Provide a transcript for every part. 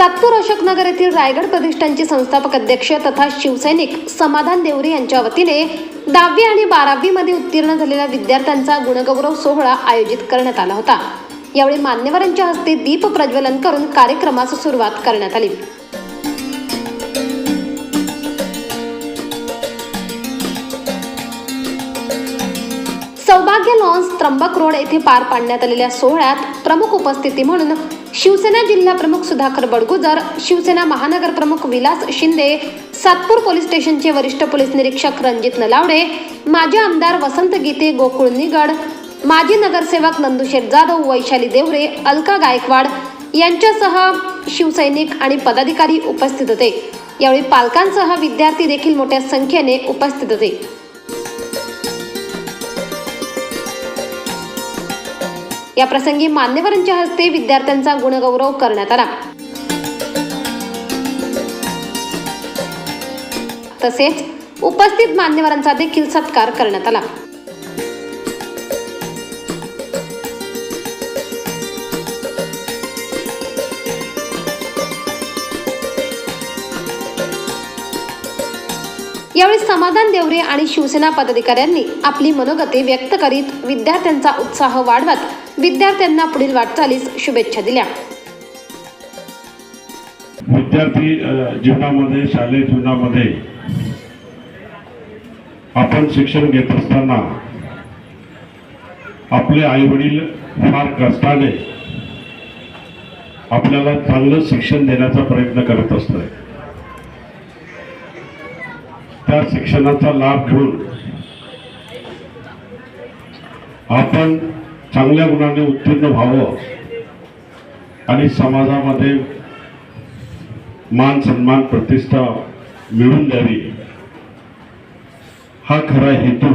सातपूर अशोकनगर येथील रायगड प्रतिष्ठानचे संस्थापक अध्यक्ष तथा शिवसैनिक समाधान देवरे यांच्या वतीने दहावी आणि बारावी मध्ये उत्तीर्ण झालेल्या विद्यार्थ्यांचा गुणगौरव सोहळा आयोजित करण्यात आला होता. यावेळी मान्यवरांच्या हस्ते दीप प्रज्वलन करून कार्यक्रमास सुरुवात करण्यात आली. सौभाग्य लॉन्स त्र्यंबक रोड येथे पार पाडण्यात आलेल्या सोहळ्यात प्रमुख उपस्थिती म्हणून शिवसेना जिल्हा प्रमुख सुधाकर बडगुजर शिवसेना महानगर प्रमुख विलास शिंदे सातपूर पोलीस स्टेशनचे वरिष्ठ पोलीस निरीक्षक रणजित नलावडे माजी आमदार वसंत गीते गोकुळ निगड माजी नगरसेवक नंदुशेठ जाधव वैशाली देवरे अलका गायकवाड यांच्यासह शिवसैनिक आणि पदाधिकारी उपस्थित होते. यावेळी पालकांसह विद्यार्थी देखील मोठ्या संख्येने उपस्थित होते. या प्रसंगी मान्यवरांच्या हस्ते विद्यार्थ्यांचा गुणगौरव करण्यात आला. तसेच उपस्थित मान्यवरांचा देखील सत्कार करण्यात आला. समाधान देवरे आणि शिवसेना पदाधिकाऱ्यांनी आपली मनोगते व्यक्त करीत विद्यार्थ्यांचा उत्साह वाढवत विद्यार्थ्यांना पुढील वाटचालीस शुभेच्छा दिल्या. विद्यार्थी जीवनामध्ये शालेय जीवनामध्ये आपण शिक्षण घेत असताना आपले आई वडील फार कष्टाने आपल्याला चांगलं शिक्षण देण्याचा प्रयत्न करत असतात. त्या शिक्षणाचा लाभ घेऊन आपण चांगल्या गुणाने उत्तीर्ण व्हावं आणि समाजामध्ये मान सन्मान प्रतिष्ठा मिळून द्यावी. हा खरा हेतू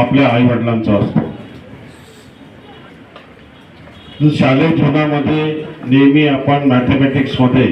आपल्या आई वडिलांचा असतो. शालेय जीवनामध्ये नेहमी आपण मॅथमॅटिक्समध्ये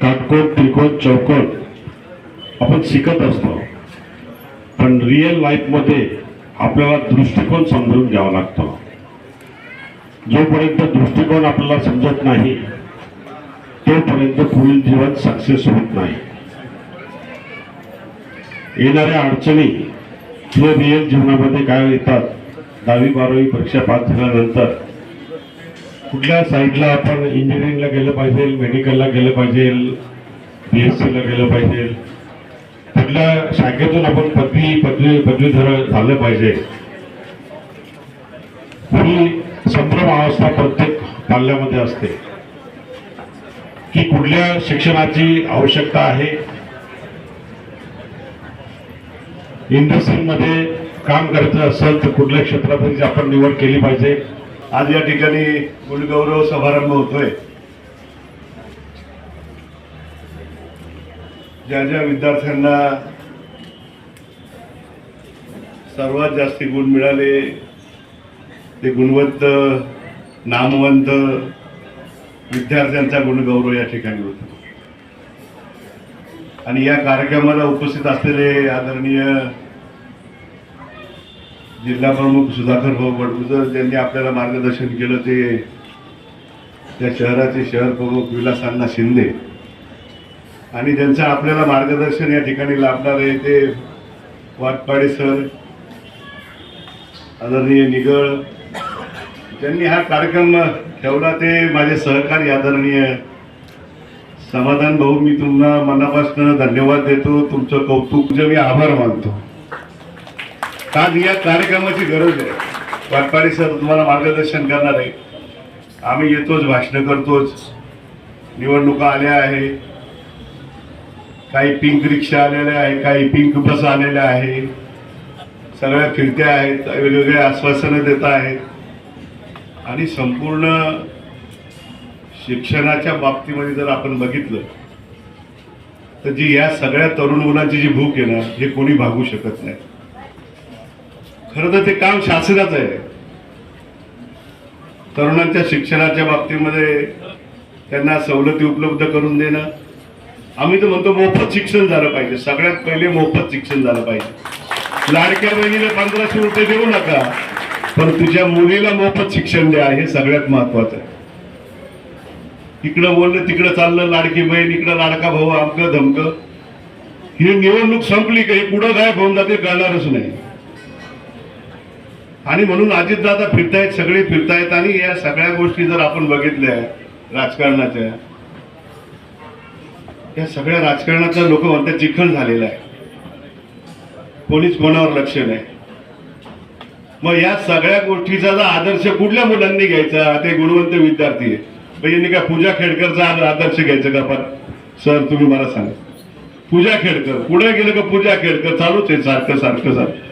काटकोट त्रिकोण चौकोट आपण शिकत असतो. पण रिअल लाईफमध्ये आपल्याला दृष्टिकोन समजून घ्यावा लागतो. जोपर्यंत दृष्टिकोन आपल्याला समजत नाही तोपर्यंत पुढील जीवन सक्सेस होत नाही. येणाऱ्या अडचणी हे रिअल जीवनामध्ये काय येतात दहावी बारावी परीक्षा पास झाल्यानंतर कुठल्या साईडला आपण इंजिनिअरिंगला गेलं पाहिजे मेडिकलला गेलं पाहिजे बी एस सीला गेलं पाहिजे आपल्या शाखेतून आपण पदवी पदवी पदवीधर झालं पाहिजे. ही संभ्रम अवस्था प्रत्येक पाल्यामध्ये असते. की कुठल्या शिक्षणाची आवश्यकता आहे? इंडस्ट्रीमध्ये काम करायचं असेल तर कुठल्या क्षेत्रामध्ये आपण निवड केली पाहिजे? आज या ठिकाणी गुणगौरव समारंभ होतोय. ज्या ज्या विद्यार्थ्यांना सर्वात जास्ती गुण मिळाले ते गुणवंत नामवंत विद्यार्थ्यांचा गुणगौरव या ठिकाणी होतो. आणि या कार्यक्रमाला उपस्थित असलेले आदरणीय जिल्हा प्रमुख सुधाकर भाऊ बडगुजर ज्यांनी आपल्याला मार्गदर्शन केलं ते त्या शहराचे शहर प्रमुख विलासांना शिंदे आणि ज्यांचं आपल्याला मार्गदर्शन या ठिकाणी लाभणार आहे ते वाटपाडे सर आदरणीय निगळ ज्यांनी हा कार्यक्रम ठेवला ते माझे सहकारी आदरणीय समाधान भाऊ मी तुम्हाला मनापासून धन्यवाद देतो. तुमचं कौतुक जे मी आभार मानतो. कारण या कार्यक्रमाची गरज आहे. वाटपाडी सर तुम्हाला मार्गदर्शन करणार आहे आम्ही येतोच भाषणं करतोच. निवडणुका आल्या आहे. काही पिंक रिक्षा आलेल्या आहे काही पिंक बस आलेल्या आहे. सगळ्या फिरत्या आहेत वेगवेगळे आश्वासनं देत आहेत. आणि संपूर्ण शिक्षणाच्या बाबतीमध्ये जर आपण बघितलं तर जी या सगळ्या तरुण मुलांची जी भूक आहे ना हे कोणी भागू शकत नाही. खरं तर ते काम शासनाचं आहे. तरुणांच्या शिक्षणाच्या बाबतीमध्ये त्यांना सवलती उपलब्ध करून देणं आम्ही तर म्हणतो मोफत शिक्षण झालं पाहिजे. सगळ्यात पहिले मोफत शिक्षण झालं पाहिजे. लाडक्या बहिणीला पंधराशे रुपये देऊ नका पण तुझ्या मुलीला मोफत शिक्षण द्या हे सगळ्यात महत्वाचं आहे. इकडं बोललं तिकडं चाललं लाडकी बहीण इकडं लाडका भाऊ आमकं धमकं. ही निवडणूक संपली का हे पुढं गायब होऊन जाते कळणारच नाही. आणि म्हणून अजितदादा फिरतायत सगळे फिरतायत आणि या सगळ्या गोष्टी जर आपण बघितल्या राजकारणाच्या या सगळ्या राजकारणातल्या लोक म्हणतात चिखल झालेलं आहे. कोणीच कोणावर लक्ष नाही. मग या सगळ्या गोष्टीचा जर आदर्श कुठल्या मुलांनी घ्यायचा? ते गुणवंत विद्यार्थी आहे मग यांनी काय पूजा खेडकरचा आदर्श घ्यायचा का? पण सर तुम्ही मला सांगा. पूजा खेडकर. पुढे गेलं का पूजा खेडकर? चालूच आहे सारखं सारखं सारखं.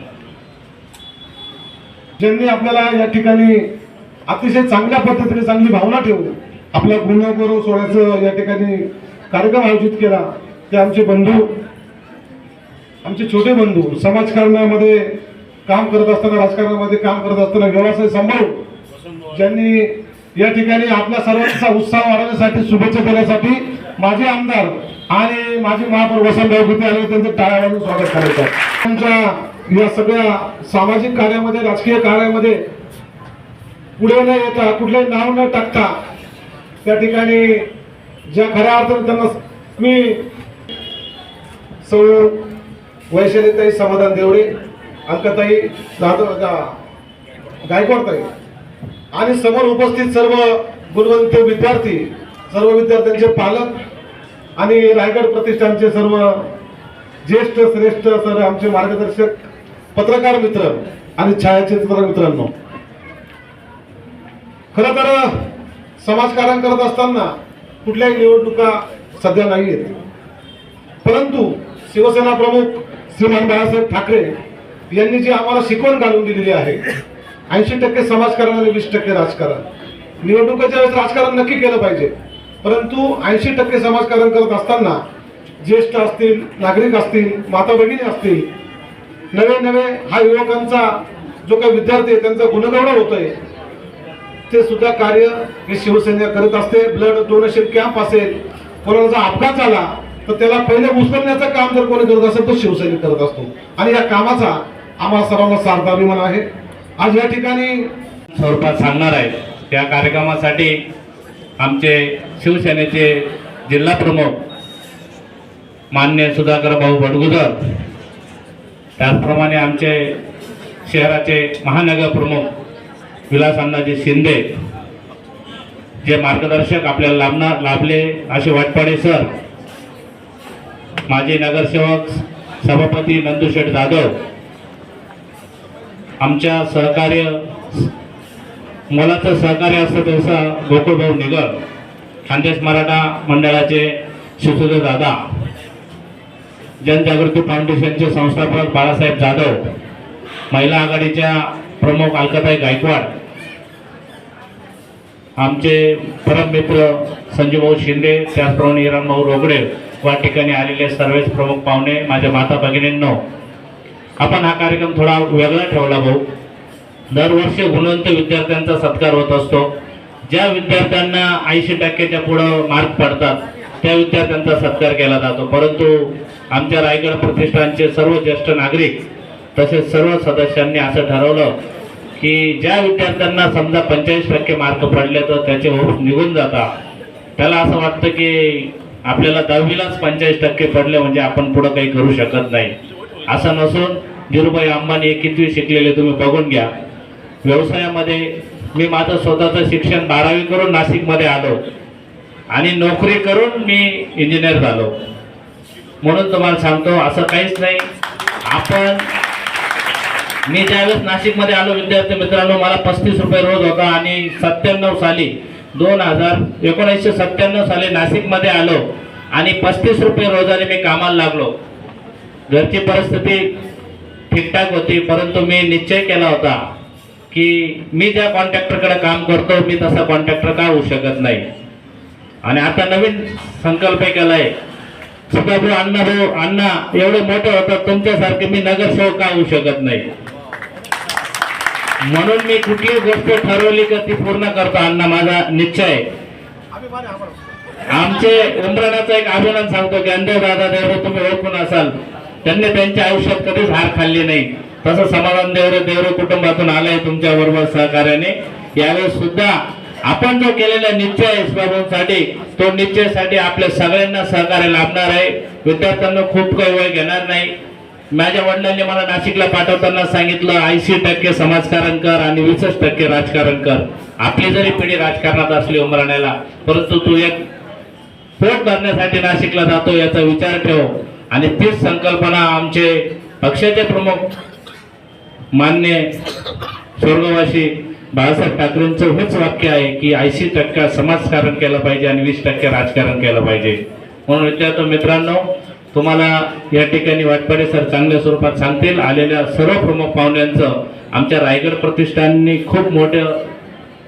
ज्यांनी आपल्याला या ठिकाणी अतिशय चांगल्या पद्धतीने चांगली भावना ठेवली. आपला गुणगौरव सोडायचं या ठिकाणी कार्यक्रम आयोजित केला. ते आमचे बंधू आमचे छोटे बंधू समाजकारणामध्ये काम करत असताना राजकारणामध्ये काम करत असताना व्यवसाय सांभाळून ज्यांनी या ठिकाणी आपल्या सर्वांचा उत्साह वाढवण्यासाठी शुभेच्छा देण्यासाठी माझे आमदार आणि माझे महापौर वसंतराव गीते आले त्यांचं टाळ्या स्वागत करायचं त्यांच्या या सगळ्या सामाजिक कार्यामध्ये राजकीय कार्यामध्ये पुढे न येता कुठलंही नाव न टाकता त्या ठिकाणी ज्या खऱ्या अर्थाने त्यांना मी सौ वैशालीताई समाधान देवडे अंकताई जाधव गायकवाडताई आणि समोर उपस्थित सर्व गुणवंत विद्यार्थी सर्व विद्यार्थ्यांचे पालक आणि रायगड प्रतिष्ठानचे सर्व ज्येष्ठ श्रेष्ठ सर आमचे मार्गदर्शक पत्रकार मित्र आणि छायाचित्र मित्रांनो. खर तर समाजकारण करत असताना कुठल्याही निवडणुका सध्या नाही आहेत परंतु शिवसेना प्रमुख श्रीमान बाळासाहेब ठाकरे यांनी जी आम्हाला शिकवण घालून दिलेली आहे ऐंशी टक्के समाजकारण आणि वीस टक्के राजकारण. निवडणुकीच्या वेळेस राजकारण नक्की केलं पाहिजे. परंतु ऐंशी टक्के समाजकारण करत असताना ज्येष्ठ असतील नागरिक असतील माता भगिनी असतील नवे नवे हा युवकांचा जो काही विद्यार्थी आहे त्यांचा गुणगौरव होतोय. ते सुद्धा कार्य हे शिवसेना करत असते. ब्लड डोनेशन कॅम्प असेल कोणाचा अपघात झाला तर त्याला पहिले उचलण्याचं काम जर कोणी करत असेल तर शिवसैनिक करत असतो. आणि या कामाचा आम्हाला सर्वांना सार्थ अभिमान आहे. आज या ठिकाणी स्वरूपात सांगणार आहे त्या कार्यक्रमासाठी आमचे शिवसेनेचे जिल्हा प्रमुख मान्य सुधाकर भाऊ बडगुजर त्याचप्रमाणे आमचे शहराचे महानगर प्रमुख विलास अण्णाजी शिंदे जे मार्गदर्शक आपल्याला लाभणार लाभले असे वाटपाडे सर माजी नगरसेवक सभापती नंदुशेठ जाधव आमच्या सहकार्य मुलाचं सहकार्य असतं तसं गोकुळभाऊ निगळ खानदेश मराठा मंडळाचे शिवसुदेव दादा जनजागृती फाउंडेशनचे संस्थापक बाळासाहेब जाधव महिला आघाडीच्या प्रमुख अलकाताई गायकवाड आमचे परम मित्र संजूभाऊ शिंदे त्याचप्रमाणे हिरणभाऊ रोगडे या ठिकाणी आलेले सर्वच प्रमुख पाहुणे माझ्या माता भगिनींनो आपण हा कार्यक्रम थोडा वेगळा ठेवला भाऊ. दरवर्षी गुणवंत विद्यार्थ्यांचा सत्कार होत असतो. ज्या विद्यार्थ्यांना ऐंशी टक्क्याच्या पुढं मार्क पडतात त्या विद्यार्थ्यांचा सत्कार केला जातो. परंतु आमच्या रायगड प्रतिष्ठानचे सर्व ज्येष्ठ नागरिक तसेच सर्व सदस्यांनी असं ठरवलं की ज्या विद्यार्थ्यांना समजा पंचेचाळीस टक्के मार्क पडले तर त्याचे होप्स निघून जातात. त्याला असं वाटतं की आपल्याला दहावीलाच पंचेचाळीस टक्के पडले म्हणजे आपण पुढं काही करू शकत नाही. असं नसून धीरूभाई अंबानी हे कितवी शिकलेले तुम्ही बघून घ्या. व्यवसायामध्ये मी माझं स्वतःचं शिक्षण बारावी करून नाशिकमध्ये आलो आणि नोकरी करून मी इंजिनियर झालो. म्हणून तुम्हाला सांगतो असं काहीच नाही. आपण मी ज्यावेळेस नाशिकमध्ये आलो विद्यार्थी मित्रांनो मला पस्तीस रुपये रोज होता आणि सत्त्याण्णव साली दोन हजार एकोणीसशे सत्त्याण्णव साली नाशिकमध्ये आलो आणि पस्तीस रुपये रोजाने मी कामाला लागलो. घरची परिस्थिती ठीकठाक होती परंतु मी निश्चय केला होता की मी ज्या कॉन्ट्रॅक्टरकडे काम करतो मी तसा कॉन्ट्रॅक्टर का होऊ शकत नाही. आणि आता नवीन संकल्प केला आहे सदाभाऊ अण्णा भाऊ अण्णा एवढे मोठे होतात तुमच्यासारखे मी नगरसेवक का होऊ शकत नाही? म्हणून मी कुठली गोष्ट ठरवली का ती पूर्ण करतो अण्णा माझा निश्चय आहे. आमचे उमराणाचं एक अभिमान सांगतो की अंधे दादा देवरे तुम्ही ओळखून असाल. त्यांनी त्यांच्या आयुष्यात कधीच हार खाल्ली नाही. तसं समाधान देवरे देवरे कुटुंबातून आलंय तुमच्या बरोबर सहकार्याने. यावेळेस सुद्धा आपण जो केलेला निश्चय बाबूंसाठी तो निश्चयासाठी आपल्या सगळ्यांना सहकार्य लाभणार आहे. विद्यार्थ्यांना खूप काही वेळ घेणार नाही. माझ्या वडिलांनी मला नाशिकला पाठवताना सांगितलं ऐंशी टक्के समाजकारण कर आणि वीसच टक्के राजकारण कर. आपली जरी पिढी राजकारणात असली उमराण्याला परंतु तू एक पोट भरण्यासाठी नाशिकला जातो याचा विचार ठेव. आणि तीच संकल्पना आमचे पक्षाचे प्रमुख मान्य स्वर्गवासी बाळासाहेब ठाकरेंचं हेच वाक्य आहे की ऐंशी टक्का समाजकारण केलं पाहिजे आणि वीस टक्के राजकारण केलं पाहिजे. म्हणून विद्यार्थी मित्रांनो तुम्हाला या ठिकाणी वाटपाडे सर चांगल्या स्वरूपात सांगतील. आलेल्या सर्व प्रमुख पाहुण्यांचं आमच्या रायगड प्रतिष्ठाननी खूप मोठं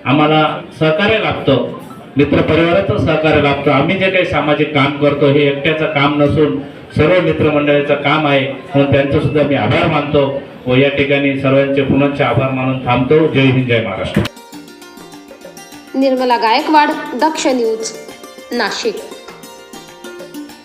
आम्हाला सहकार्य लाभतं. मित्र परिवाराचं सहकार्य लाभतं. आम्ही जे काही सामाजिक काम करतो हे एकट्याचं काम नसून सर्व मित्रमंडळीचं काम आहे. म्हणून त्यांचं सुद्धा मी आभार मानतो व या ठिकाणी सर्वांचे पुनश्च आभार मानून थांबतो. जय हिंद जय महाराष्ट्र. निर्मला गायकवाड दक्ष न्यूज नाशिक.